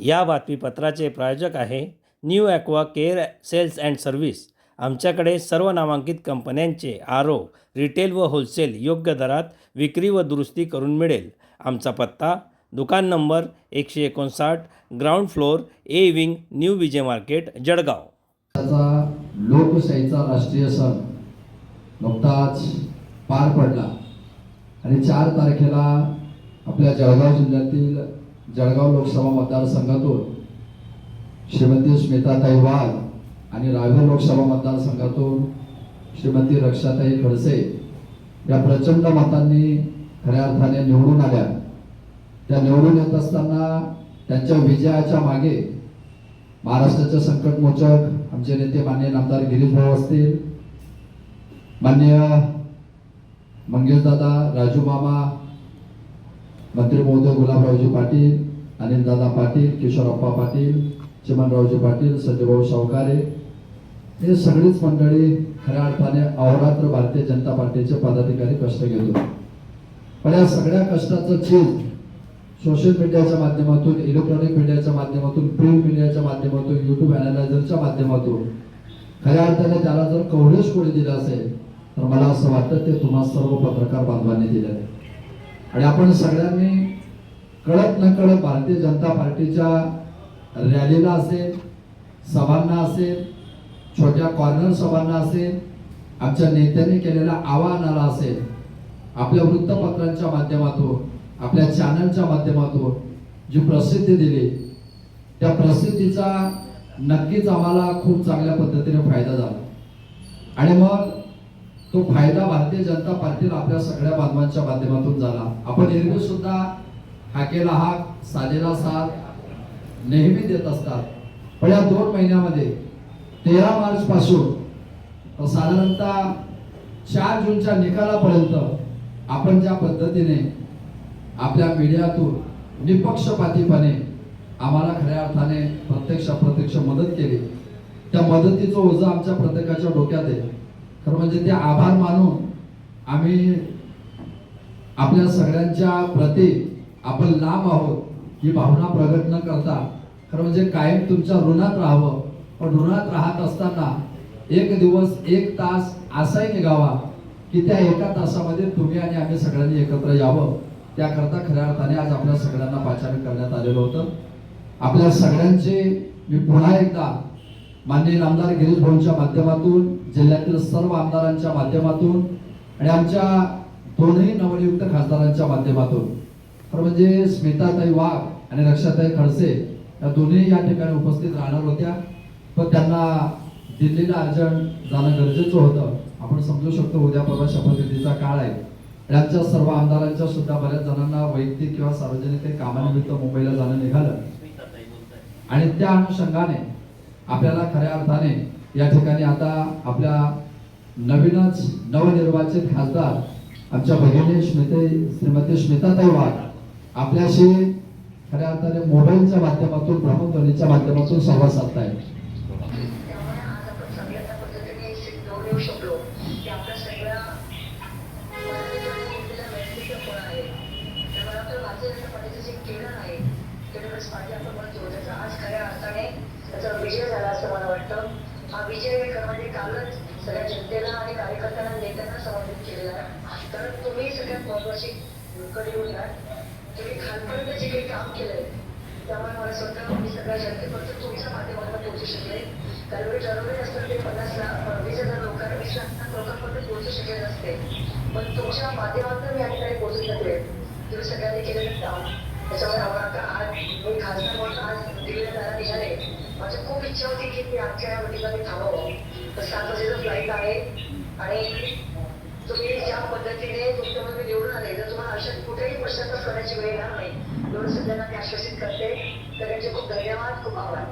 या बातमीपत्राचे प्रायोजक आहे new aqua care sales and service. आमच्याकडे सर्व नामांकित कंपन्यांचे आर ओ रिटेल व होलसेल योग्य दरात विक्री व दुरुस्ती करून मिळेल. आमचा पत्ता दुकान नंबर एकशे एकोणसाठ ground floor A wing new Vijay market Jalgaon. त्याचा लोकशाहीचा राष्ट्रीय सण नुकताच पार पडला. आणि चार तारखेला आपल्या जळगाव जिल्ह्यातील जळगाव लोकसभा मतदारसंघातून श्रीमती स्मिताताई वाघ आणि रावेर लोकसभा मतदारसंघातून श्रीमती रक्षाताई खडसे या प्रचंड मतांनी खऱ्या अर्थाने निवडून आल्या. त्या निवडून येत असताना त्यांच्या विजयाच्या मागे महाराष्ट्राचे संकटमोचक आमचे नेते मान्य नामदार गिरीशभाऊ असतील मान्य मंगेशदादा राजू मामा मंत्री महोदय गुलाबरावजी पाटील अनिलदादा पाटील किशोरप्पा पाटील चिमनरावजी पाटील संजयभाऊ सावकारे हे सगळीच मंडळी खऱ्या अर्थाने अहोरात्र भारतीय जनता पार्टीचे पदाधिकारी कष्ट घेतो. पण या सगळ्या कष्टाचं चीज सोशल मीडियाच्या माध्यमातून इलेक्ट्रॉनिक मीडियाच्या माध्यमातून प्रिंट मीडियाच्या माध्यमातून युट्यूब अनालायझरच्या माध्यमातून खऱ्या अर्थाने त्याला जर कव्हरेज कोणी दिलं असेल तर मला असं वाटतं ते तुम्हा सर्व पत्रकार बांधवांनी दिलं आहे आणि आपण सगळ्यांनी कळत न कळत भारतीय जनता पार्टीच्या रॅलीला असेल सभांना असेल छोट्या कॉर्नर सभांना असेल आमच्या नेत्यांनी केलेल्या आवाहनाला असेल आपल्या वृत्तपत्रांच्या माध्यमातून आपल्या चॅनलच्या माध्यमातून जी प्रसिद्धी दिली त्या प्रसिद्धीचा नक्कीच आम्हाला खूप चांगल्या पद्धतीने फायदा झाला. आणि मग तो फायदा भारतीय जनता पार्टीला आपल्या सगळ्या बांधवांच्या माध्यमातून झाला. आपण एरवी सुद्धा हाकेला हाक साजेला साथ नेहमी देत असतात. पण या दोन महिन्यामध्ये तेरा मार्च पासून साधारणतः चार जूनच्या निकालापर्यंत आपण ज्या पद्धतीने आपल्या मीडियातून निपक्षपातीपणे आम्हाला खऱ्या अर्थाने प्रत्यक्ष अप्रत्यक्ष मदत केली त्या मदतीचं ओझं आमच्या प्रत्येकाच्या डोक्यात आहे. खरं म्हणजे ते आभार मानून आम्ही आपल्या सगळ्यांच्या प्रती आपण लांब आहोत ही भावना प्रगट न करता खरं म्हणजे कायम तुमच्या ऋणात राहावं. पण ऋणात राहत असताना एक दिवस एक तास असाही निघावा की त्या एका तासामध्ये तुम्ही आणि आम्ही सगळ्यांनी एकत्र यावं. त्याकरता खऱ्या अर्थाने आज आपल्या सगळ्यांना पाचारण करण्यात आलेलं होतं. आपल्या सगळ्यांचे मी पुन्हा एकदा माननीय आमदार गिरीश भाऊंच्या माध्यमातून जिल्ह्यातील सर्व आमदारांच्या माध्यमातून आणि आमच्या दोनही नवनियुक्त खासदारांच्या माध्यमातून खरं म्हणजे स्मिताताई वाघ आणि रक्षाताई खडसे या दोन्ही या ठिकाणी उपस्थित राहणार होत्या. पण त्यांना दिल्लीला अर्जंट जाणं गरजेचं होतं. आपण समजू शकतो उद्या परवा शपथविधीचा काळ आहे. त्यांच्या सर्व आमदारांच्या सुद्धा बऱ्याच जणांना वैयक्तिक किंवा सार्वजनिक काही कामानिमित्त मुंबईला जाणं निघालं. आणि त्या अनुषंगाने आपल्याला खऱ्या अर्थाने या ठिकाणी आता आपल्या नवीनच नवनिर्वाचित खासदार आमच्या भगिनी स्मिते श्रीमती स्मिताताई वाघ आपल्याशी खऱ्या अर्थाने मोबाईलच्या माध्यमातून भ्रमणध्वनीच्या माध्यमातून संवाद साधताय पद्धतीने शकलो की आपल्या सगळ्या आहे आज अर्थाने त्याचा झाला असं मला वाटतं हा विजय म्हणजे कालच सगळ्या जनतेला आणि कार्यकर्त्यांना नेत्यांना संबोधित केलेला आहे कारण तुम्ही सगळ्यात महत्वाची कडे येऊन या तुम्ही खालपर्यंत जे काही काम केलंय त्यामुळे मला स्वतः मी सगळ्या जनतेपर्यंत तुमच्या माध्यमातून पोहोचू शकले कारण मी ठरवले असतं ते पन्नास लाख वीस हजार लोकांना वीस लाख लोकांपर्यंत पोहोचू शकले नसते पण तुमच्या माध्यमातून मी या ठिकाणी पोहोचू शकले तुम्ही सगळ्यांनी केलेलं काम त्याच्यामुळे आम्हाला आता आज मी खासदार म्हणून आज दिल्लीला जायला निघाले माझी खूप इच्छा होती की मी आमच्या या ठिकाणी थांबावं. तर सात वाजेचं फ्लाईट आहे आणि तुम्ही ज्या पद्धतीने मुख्यमंत्री निवडून आले तर तुम्हाला अशा कुठेही पश्चाताप करण्याची वेळ येणार नाही. एवढं सगळ्यांना मी आश्वासित करते. तर त्यांचे खूप धन्यवाद खूप आभार.